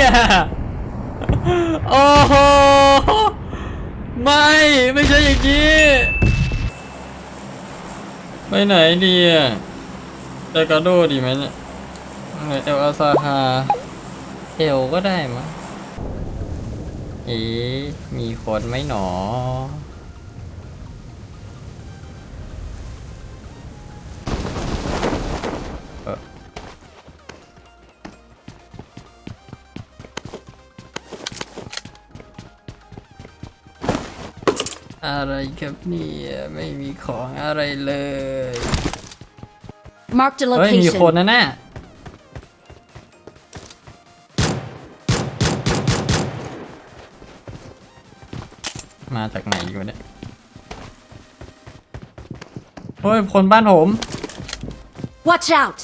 ี่ยโอ้โหไม่ไม่ใช่อย่างนี้ไปไหนดีอะไปกาโดดีไหมเนี่ยเอลอาซาฮาเอลก็ได้มั้งเอ๊มีคนไหมหนอ อะไรครับเนี่ยไม่มีของอะไรเลย Marked a เฮ้ยมีคน location. นะน่ะมาจากไหนอยู่เนี่ยเฮ้ย คนบ้านผม Watch out!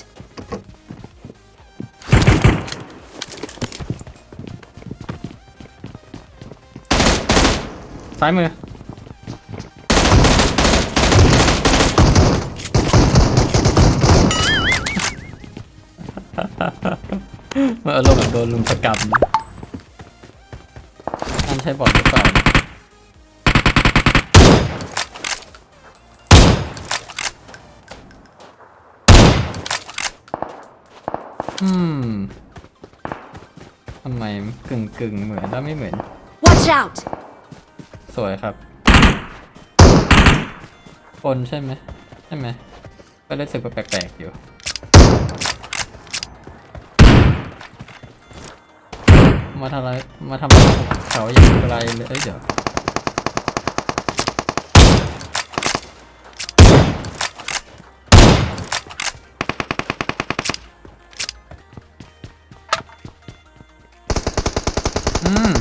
ซ้ายมือ มื่ออารมณ์แบบโดนลุมสกรรมนั่นใช่บอดหรือเปล่าอืมทำไมกึ่งกึ่งๆเหมือนแล้วไม่เหมือน Watch out! สวยครับคนใช่ไหมใช่ไหมก็รู้สึกว่าแปลกๆอยู่ มาทำอะไร มาทำอะไรเขาอย่างไรเลยเอ้ยเดี๋ยวอืม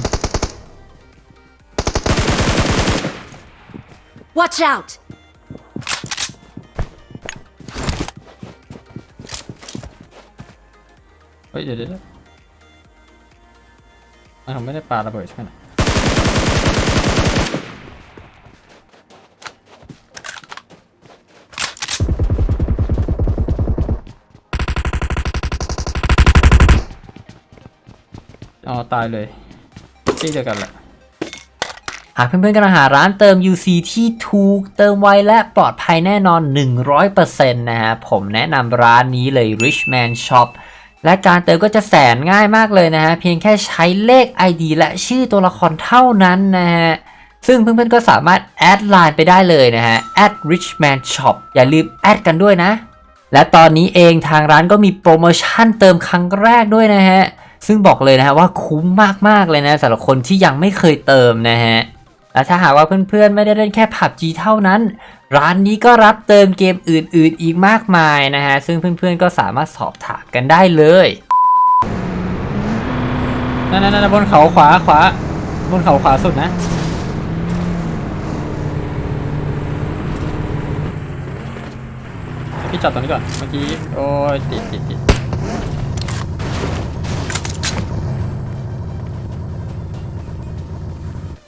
Watch out! เฮ้ยเดี๋ยวเดี๋ยว เดี๋ยวมันทำไม่ได้ปาระเบิดใช่ไหมอ๋อตายเลยที่เดียวกันแหละหากเพื่อนๆกำลังหาร้านเติม UC ที่ถูกเติมไวและปลอดภัยแน่นอน 100%นะฮะผมแนะนำร้านนี้เลย Richman Shop และการเติมก็จะแสนง่ายมากเลยนะฮะเพียงแค่ใช้เลข ID และชื่อตัวละครเท่านั้นนะฮะซึ่งเพื่อนๆก็สามารถแอดไลน์ไปได้เลยนะฮะ @richman shop อย่าลืมแอดกันด้วยนะ และตอนนี้เองทางร้านก็มีโปรโมชั่นเติมครั้งแรกด้วยนะฮะ ซึ่งบอกเลยนะฮะว่าคุ้มมากๆเลยนะสำหรับคนที่ยังไม่เคยเติมนะฮะ และถ้าหากว่าเพื่อนๆ ไม่ได้เล่นแค่ PUBG เท่านั้น ร้านนี้ก็รับเติมเกมอื่นๆ อีกมากมายนะฮะ ซึ่งเพื่อนๆ ก็สามารถสอบถามกันได้เลยนั่นๆๆบนเขาขวาขวาบนเขาขวาสุดนะ พี่จอดตรงนี้ก่อน เมื่อกี้ โอ้ยติดติดติด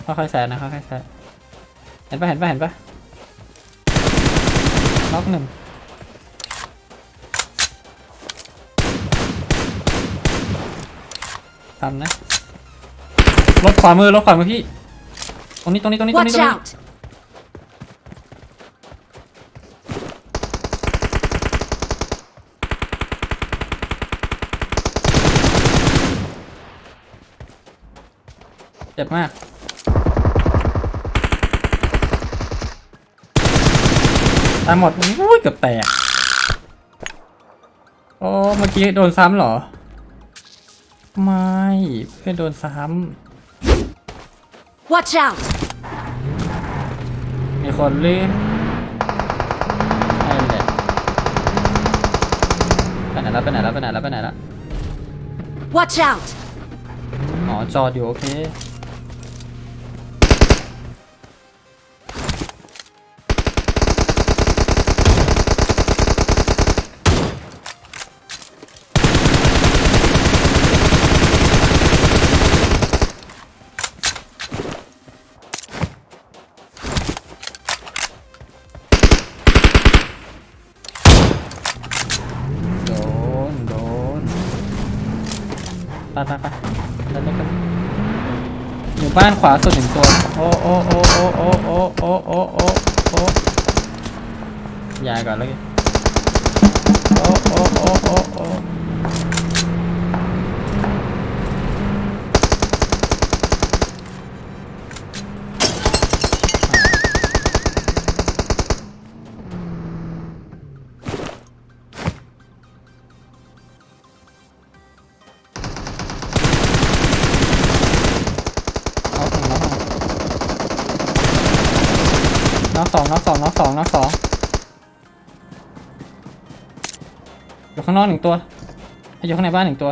ค่อยๆแซนนะค่อยๆแซนเห็นปะเห็นปะเห็นปะล็อกหนึ่งทำนะรถขวามือรถขวามือพี่ ตรงนี้ตรงนี้ตรงนี้ตรงนี้ Watch ตรงนี้ out! เจ็บมาก ตายหมดอุ้ยเกือบแตก โอ้เมื่อกี้โดนซ้ำเหรอ ไม่เพื่อนโดนซ้ Watch out! ำมีคนลื่นใช่แหละไปไหนแล้วไปไหนแล้วไปไหนแล้วไปไหนแล้ว Watch out! อ๋อจอดอยู่โอเค ไปไปไปแล้วก็อยู่บ้านขวาสุดหนึ่งตัว โอ้โอ้โอ้โอ้โอ้โอ้โอ้โอ้โอ้โอ้ยายก่อนแล้วกันโอ้โอ้โอ้โอ้โอ้ องสองน้องสองน้องสองน้องสองอยู่ข้างนอกหนึ่งตัวอยู่ข้างในบ้านหนึ่งตัว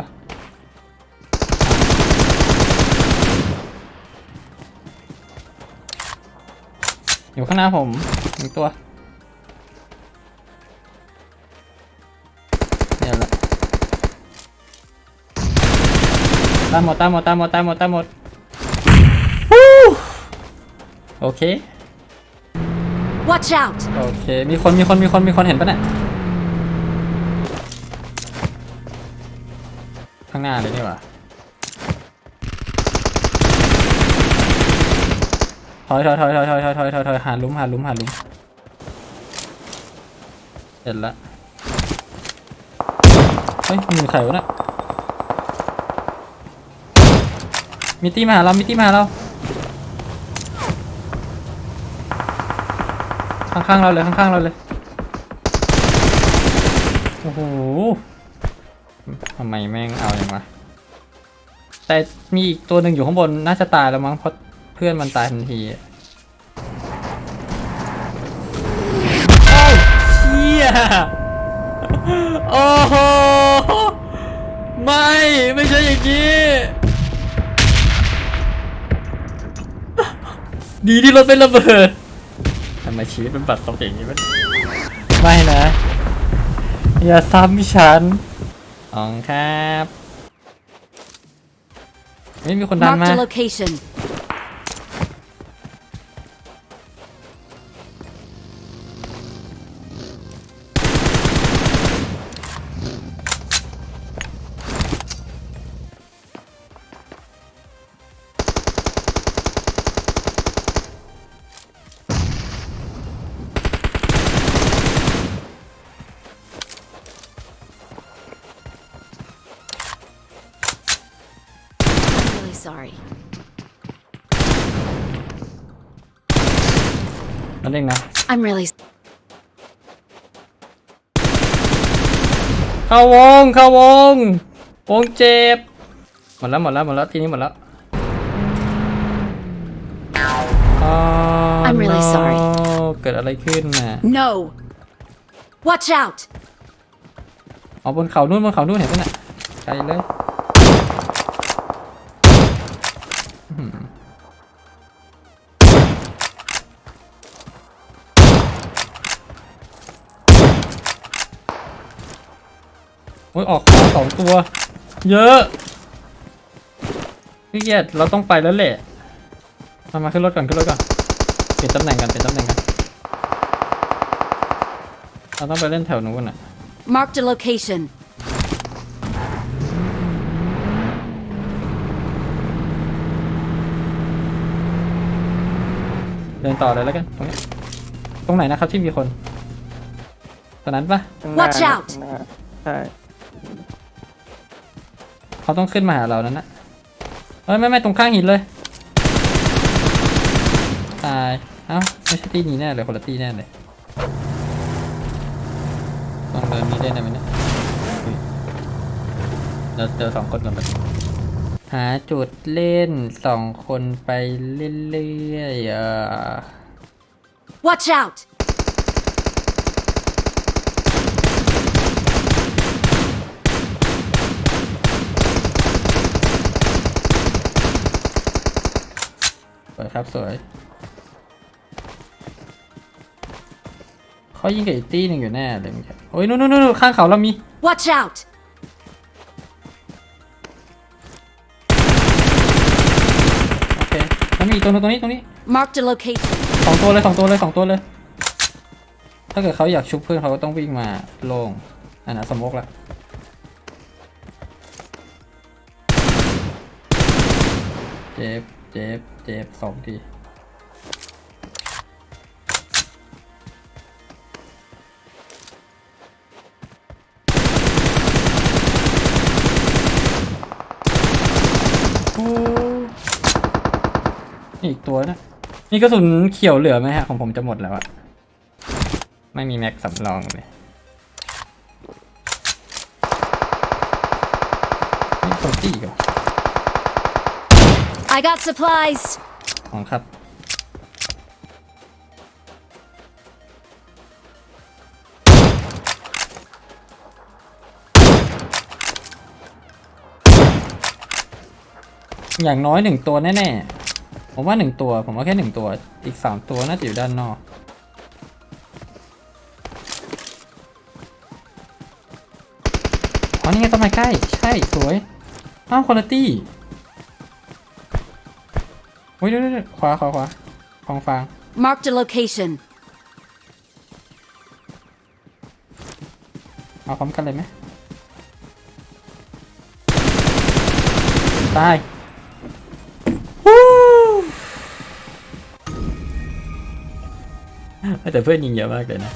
อยู่ข้างหน้าผมหนึ่งตัวเดี๋ยวละตามหมดตามหมดตามหมดตามหมดตามหมดโอเค Watch out! โอเค มีคน มีคน มีคน มีคนเห็นปะเนี่ย ข้างหน้าเลยนี่หว่าถอยถอยถอยถอยถอยถอยถอยถอยถอยหาหลุมหาหลุมหาหลุมเสร็จละเฮ้ยมีใครวะเนี่ยมิตี้มาหาเรามิตี้มาหาเรา ข้างๆเราเลยข้างๆเราเลย โอ้โหทำไมแม่งเอาอย่างวะแต่มีอีกตัวหนึ่งอยู่ข้างบนน่าจะตายแล้วมั้งเพราะเพื่อนมันตายทันทีโอ้เชี่ยโอ้โหไม่ไม่ใช่อย่างนี้ดีที่รถไม่ระเบิด ไมชีวิตมันบัดซบอย่างนี้วะไม่นะ อย่าซ้ำฉันอ๋องครับ ไม่มีคนดัน Marked มา a location. Sorry. นั่นเองนะ I'm really. เข้าวง เข้าวง วงเจ็บ หมดแล้ว หมดแล้ว หมดแล้ว ทีนี้หมดแล้วอ๋อ I'm really no sorry เกิดอะไรขึ้นน่ะ No! Watch out! อ๋อบนเขานู่นบนเขานู่นเห็นปะเนี่ยไกลเลย โอ้ยออกขวาสองตัว เยอะพี่เกียรติเราต้องไปแล้วแหละมามาขึ้นรถก่อนขึ้นรถก่อนเปลี่ยนตำแหน่งกันเปลี่ยนตำแหน่งกันเราต้องไปเล่นแถวนู้นอะ Marked a location. เดินต่อเลยแล้วกันตรงนี้ตรงไหนนะครับที่มีคนตอนนั้นปะ ข้างหน้า Watch out ข้างหน้าใช่ เขาต้องขึ้นมาหาเรานั้นนะเอ้ยไม่ไม่ตรงข้างหินเลย ตาย เอ้าไม่ใช่ตีนี้แน่เลยคนละตีแน่เลยต้องเดินนี้ได้ไหมเนี่ยเราเจอสองคนก่อนไปหาจุดเล่นสองคนไปเรื่อยๆอะ Watch out! ครับสวยเขายิงกับอีกตีหนึ่งอยู่แน่เลยเมื่อกี้โอ้ยนู่นนู่นนู่นข้างเขาเรามี Watch out! โอเคแล้วมีอีกตัวหนึงตรงนี้ตรงนี้ Marked a location. สองตัวเลยสองตัวเลยสองตัวเลย ถ้าเกิดเขาอยากชุบเพื่อนเขาก็ต้องวิ่งมาโล่งอันนั้นสมมกละเจ็บ เจ็บเจ็บสองทีอ้นี่อีกตัวนะมีกระสุนเขียวเหลือไหมฮะ ของผมจะหมดแล้วอะไม่มีแม็กสำรองเลยนี่ตัวจี้ก่อน I got supplies. ของครับ อย่างน้อยหนึ่งตัวแน่ๆ ผมว่าหนึ่งตัว ผมว่าแค่หนึ่งตัว อีกสามตัวน่าจะอยู่ด้านนอกอ๋อนี่ไงต้นไม้ใกล้ ใช่ สวย อ้าวคุณภาพ อ้ยเดี๋ยวเดี๋ยวเดี๋ยวขวาขวาขวาฟองฟาง Marked a location. เอาพร้อมกันเลยไหมตายวู้แต่เพื่อนยิงเยอะมากเลยนะ